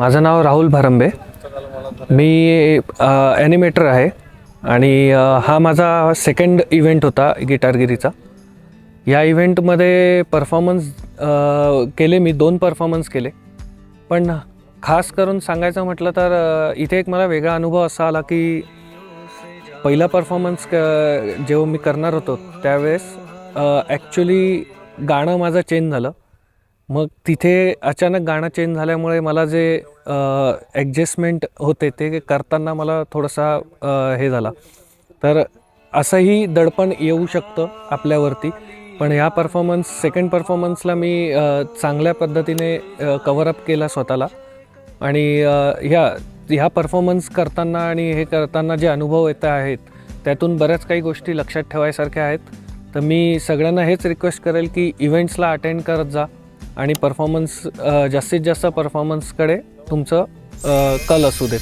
माझं नाव राहुल भारंबे. मी ॲनिमेटर आहे. आणि हा माझा सेकंड इव्हेंट होता गिटारगिरीचा. या इव्हेंटमध्ये परफॉर्मन्स केले मी दोन परफॉर्मन्स केले. पण खास करून सांगायचं म्हटलं तर इथे एक मला वेगळा अनुभव असा आला की पहिला परफॉर्मन्स क जेव्हा मी करणार होतो त्यावेळेस ॲक्च्युली गाणं माझं चेंज झालं. मग तिथे अचानक गाणं चेंज झाल्यामुळे मला जे ॲडजस्टमेंट होते ते करताना मला थोडासा हे झाला. तर असंही दडपण येऊ शकतं आपल्यावरती पण ह्या परफॉर्मन्स सेकंड परफॉर्मन्सला मी चांगल्या पद्धतीने कव्हरअप केला स्वतःला. आणि ह्या ह्या परफॉर्मन्स करताना आणि हे करताना जे अनुभव येत आहेत त्यातून बऱ्याच काही गोष्टी लक्षात ठेवायसारख्या आहेत. तर मी सगळ्यांना हेच रिक्वेस्ट करेल की इव्हेंट्सला अटेंड करत जा. आणि परफॉर्मन्स जास्तीत जास्त परफॉर्मन्सकडे तुमचं कल असू देत.